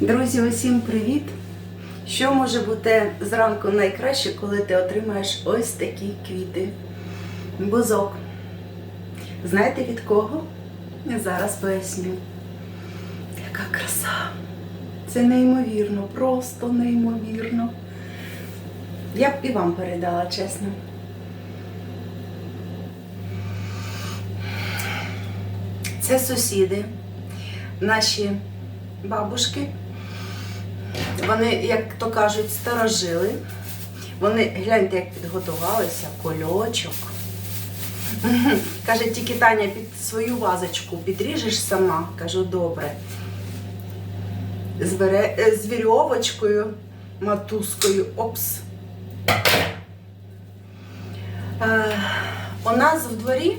Друзі, усім привіт! Що може бути зранку найкраще, коли ти отримаєш ось такі квіти? Бузок. Знаєте від кого? Я зараз поясню. Яка краса! Це неймовірно, просто неймовірно. Я б і вам передала, чесно. Це сусіди, наші бабушки. Вони, як то кажуть, старожили. Вони, гляньте, як підготувалися, кольочок. Каже, тільки Таня під свою вазочку підріжеш сама. Кажу, добре. Е, з вірьовочкою, матузкою. Опс. Е, у нас в дворі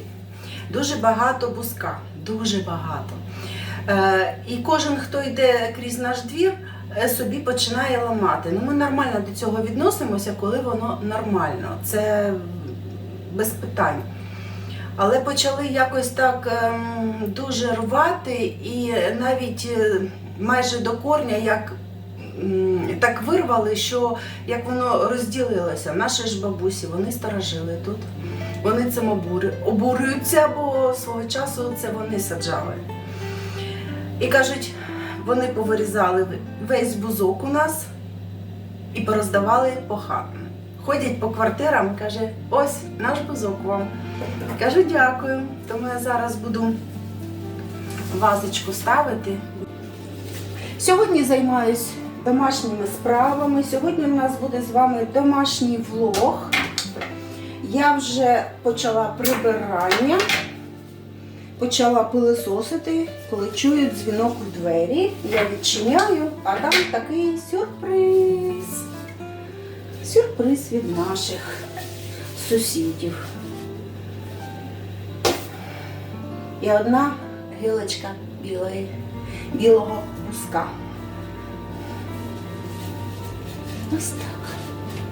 дуже багато бузка. Дуже багато. Е, і кожен, хто йде крізь наш двір, собі починає ламати. Ну, ми нормально до цього відносимося, коли воно нормально. Це без питань. Але почали якось так ем, дуже рвати, і навіть е, майже до корня як так вирвали, що як воно розділилося. Наші ж бабусі, вони старожили тут. Вони цим обурюються, бо свого часу це вони саджали. І кажуть, вони повирізали весь бузок у нас і пороздавали по хатам. Ходять по квартирам, каже, ось наш бузок вам. Кажу, дякую. Тому я зараз буду вазочку ставити. Сьогодні займаюсь домашніми справами. Сьогодні у нас буде з вами домашній влог. Я вже почала прибирання, почала пилисосити, коли чую дзвінок у двері. Я відчиняю, а там такий сюрприз. Сюрприз від наших сусідів. І одна гілочка білої, білого куска. Ось так.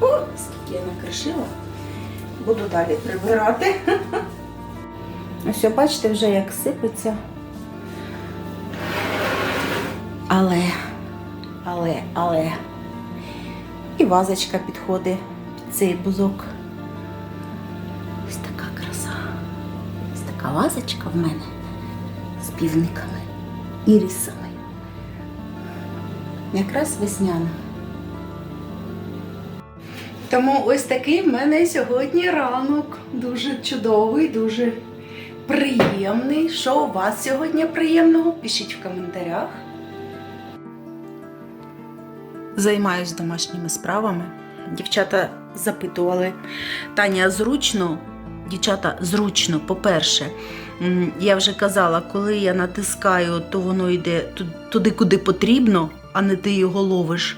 О, скільки я накришила. Буду далі прибирати. Ось, бачите, вже як сипеться. Але, але, але. І вазочка підходить під цей бузок. Ось така краса. Ось така вазочка в мене з півниками і рісами. Якраз весняна. Тому ось такий в мене сьогодні ранок. Дуже чудовий, дуже приємний. Що у вас сьогодні приємного? Пишіть в коментарях. Займаюсь домашніми справами. Дівчата запитували, Таня, зручно? Дівчата, зручно, по-перше, я вже казала, коли я натискаю, то воно йде туди, куди потрібно, а не ти його ловиш.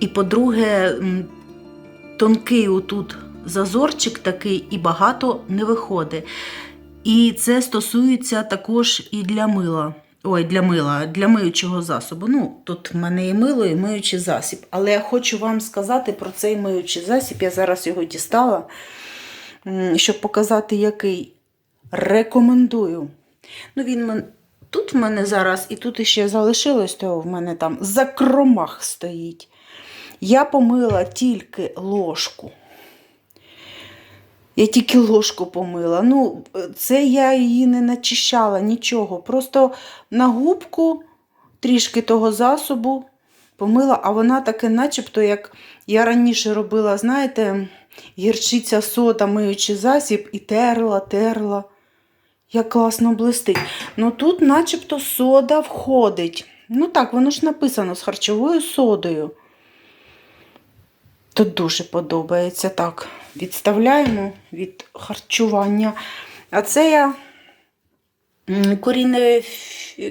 І по-друге, тонкий отут зазорчик такий і багато не виходить. І це стосується також і для мила. Ой, для мила, для миючого засобу. Ну, тут в мене і мило, і миючий засіб. Але я хочу вам сказати про цей миючий засіб. Я зараз його дістала, щоб показати, який. Рекомендую. Ну, він Тут в мене зараз, і тут іще залишилось, то в мене там закромах стоїть. Я помила тільки ложку. Я тільки ложку помила. Ну, це я її не начищала, нічого. Просто на губку трішки того засобу помила, а вона таке, начебто, як я раніше робила, знаєте, гірчиця сода, миючий засіб, і терла, терла. Як класно блистить. Ну тут начебто сода входить. Ну так, воно ж написано з харчовою содою. Тут дуже подобається. Так, відставляємо від харчування. А це я коріне,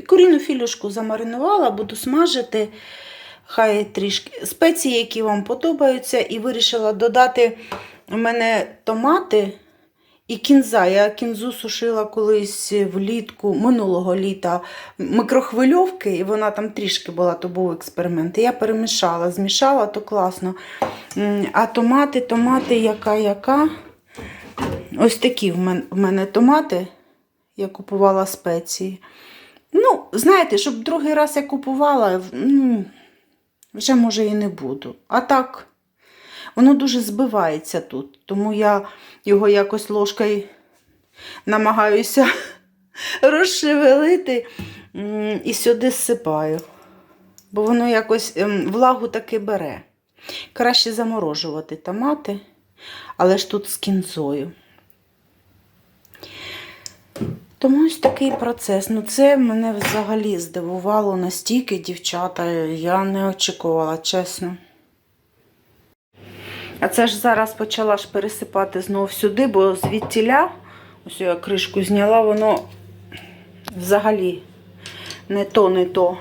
корінну філюшку замаринувала, буду смажити. Хай трішки спеції, які вам подобаються, і вирішила додати у мене томати і кінза. Я кінзу сушила колись влітку минулого літа микрохвильовки, і вона там трішки була, то був експеримент. І я перемішала, змішала, то класно. А томати, томати, яка, яка. Ось такі в мене томати. Я купувала спеції. Ну, знаєте, щоб другий раз я купувала, ну, вже може і не буду. А так, воно дуже збивається тут, тому я його якось ложкою намагаюся розшевелити і сюди зсипаю. Бо воно якось ем, влагу таки бере. Краще заморожувати томати, але ж тут з кінзою. Тому ось такий процес. Ну, це мене взагалі здивувало настільки, дівчата. Я не очікувала, чесно. А це ж зараз почала ж пересипати знов сюди, бо звідтіля, ось я кришку зняла, воно взагалі не то, не то.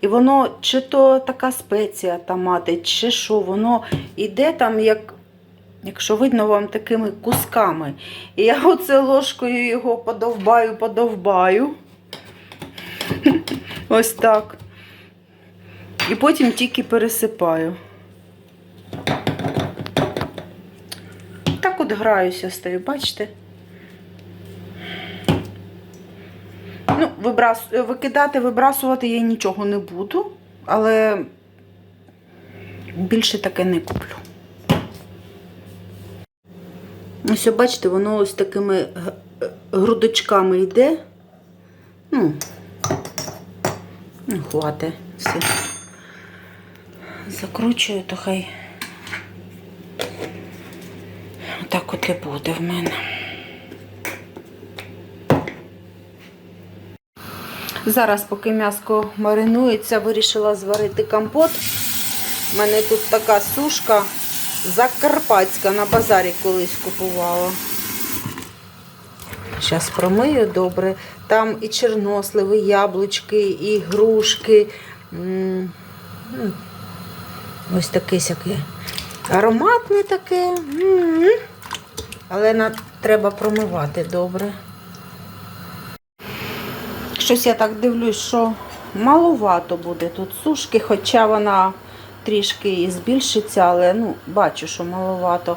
І воно чи то така спеція томати, чи що, воно йде там, як, якщо видно вам, такими кусками. І я оце ложкою його подовбаю, подовбаю. Ось так. І потім тільки пересипаю. Так от граюся стою, бачите? Ну, вибрас... викидати, вибрасувати я нічого не буду, але більше таке не куплю. Ось, бачите, воно ось такими грудочками йде. Ну, ну хватить все. Закручую, то хай отак от і буде в мене. Зараз, поки м'яско маринується, вирішила зварити компот. У мене тут така сушка закарпатська на базарі колись купувала. Зараз промию добре. Там і чорносливи, і яблучки, і грушки. М. Ось таке сяке. Ароматне таке. Але треба промивати добре. Щось я так дивлюсь, що маловато буде тут сушки, хоча вона трішки і збільшиться, але ну, бачу, що маловато.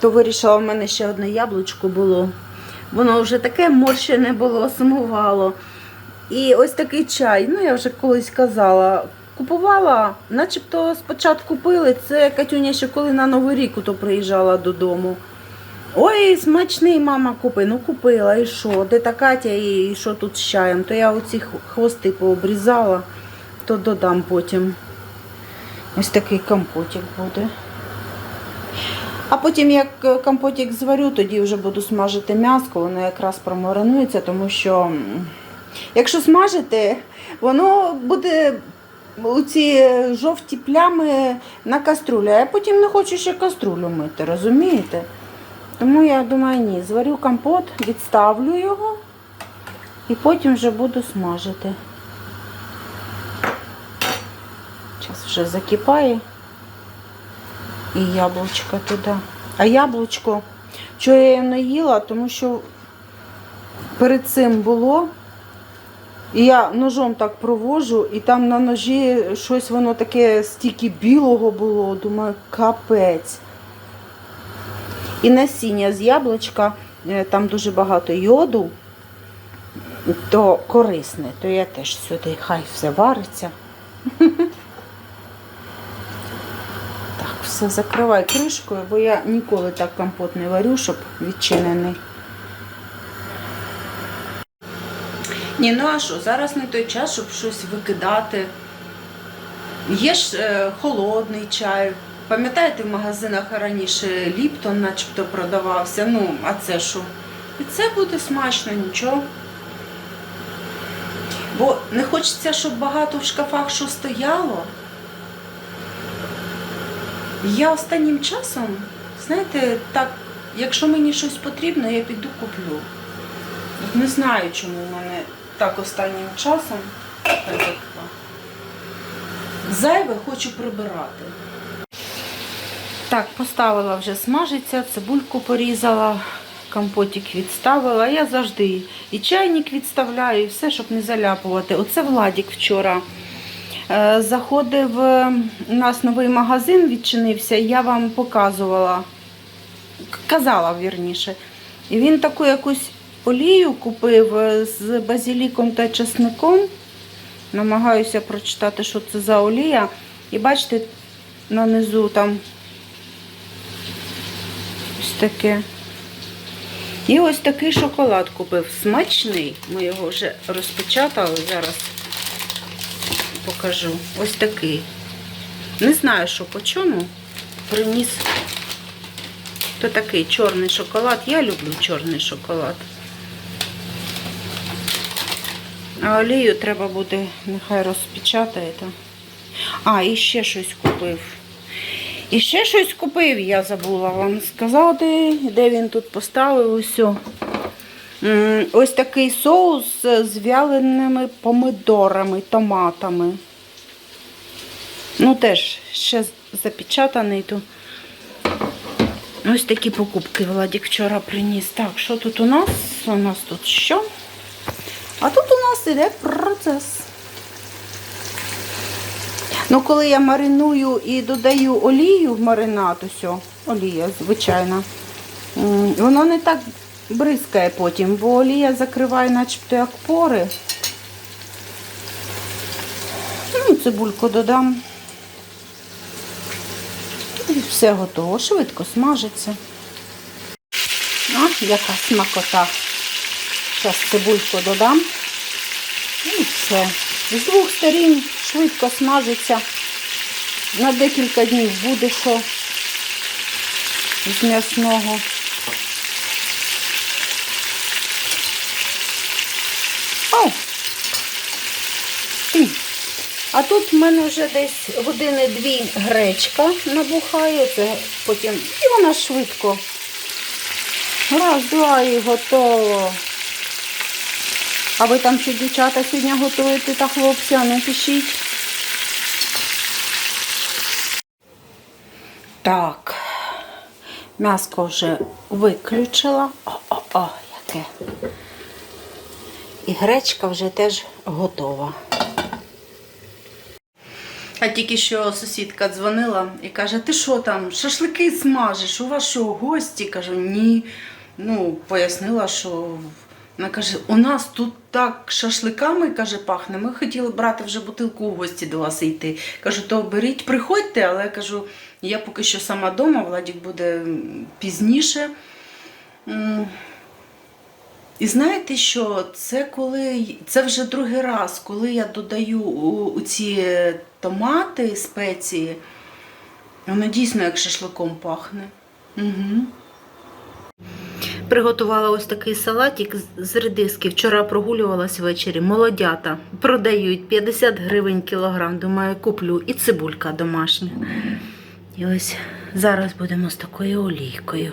То вирішила, в мене ще одне яблучко було. Воно вже таке морщене було, сумувало. І ось такий чай, ну я вже колись казала, купувала, начебто спочатку пили. Це Катюня ще коли на Новий рік то приїжджала додому. Ой, смачний мама купи. Ну купила, і що? Де та Катя, і що тут з чаєм? То я оці хвости пообрізала, то додам потім. Ось такий компотик буде. А потім, як е, компотик зварю, тоді вже буду смажити м'ясо, воно якраз промаринується, тому що якщо смажити, воно буде ці жовті плями на каструлі. А я потім не хочу ще каструлю мити, розумієте? Тому я думаю, ні, зварю компот, відставлю його і потім вже буду смажити. Зараз вже закипає. І яблучко туди. А яблучко, що я її не їла, тому що перед цим було. І я ножом так провожу, і там на ножі щось воно таке стільки білого було. Думаю, капець. І насіння з яблучка, е, там дуже багато йоду, то корисне, то я теж сюди, хай все вариться. Так, все закривай кришкою, бо я ніколи так компот не варю, щоб відчинений. Ні, ну а що, зараз не той час, щоб щось викидати. Є ж е, холодний чай. Пам'ятаєте, в магазинах раніше Ліптон начебто продавався. Ну, а це що? І це буде смачно, нічого. Бо не хочеться, щоб багато в шкафах що стояло. Я останнім часом, знаєте, так, якщо мені щось потрібно, я піду куплю. Не знаю, чому в мене так останнім часом. Зайве хочу прибирати. Так, поставила вже смажиться, цибульку порізала, компотик відставила. Я завжди і чайник відставляю, і все, щоб не заляпувати. Оце Владік вчора е, заходив, е, у нас новий магазин відчинився, я вам показувала, казала вірніше. І він таку якусь олію купив е, з базіліком та чесником. Намагаюся прочитати, що це за олія. І бачите, нанизу там ось таке. І ось такий шоколад купив. Смачний. Ми його вже розпечатали. Зараз покажу. Ось такий. Не знаю, що по чому. Приніс. То такий чорний шоколад. Я люблю чорний шоколад. А олію треба буде, нехай розпечатаєте. А, і ще щось купив. І ще щось купив, я забула вам сказати, де він тут поставив усьо. Ось такий соус з вяленими помидорами, томатами. Ну, теж ще запечатаний то. Ось такі покупки Владик вчора приніс. Так, що тут у нас? У нас тут що? А тут у нас іде процес. Ну, коли я мариную і додаю олію в маринад, ось, олія звичайна, воно не так бризкає потім, бо олія закриває начебто як пори. Ну, цибульку додам. І все готово. Швидко смажиться. А, яка смакота. Зараз цибульку додам. І все. З двох сторін швидко смажиться. На декілька днів буде що з м'ясного. О! А тут в мене вже десь години-дві гречка набухає, це потім і вона швидко. Раз, два і готово. А ви там що дівчата сьогодні готуєте та хлопці, а не пишіть. Так, м'яско вже виключила. О-о-о, яке. І гречка вже теж готова. А тільки що сусідка дзвонила і каже: ти що там, шашлики смажиш? У вас що, гості? Кажу, ні. Ну, пояснила, що вона каже, у нас тут так шашликами каже, пахне. Ми хотіли брати вже бутилку в гості до вас йти. Кажу, то беріть, приходьте, але я кажу, я поки що сама вдома, Владік буде пізніше. І знаєте що? Це коли це вже другий раз, коли я додаю у, ці томати, спеції, воно дійсно як шашликом пахне. Угу. Приготувала ось такий салатик з редиски. Вчора прогулювалась ввечері. Молодята продають 50 гривень кілограм. Думаю, куплю і цибулька домашня. І ось зараз будемо з такою олійкою.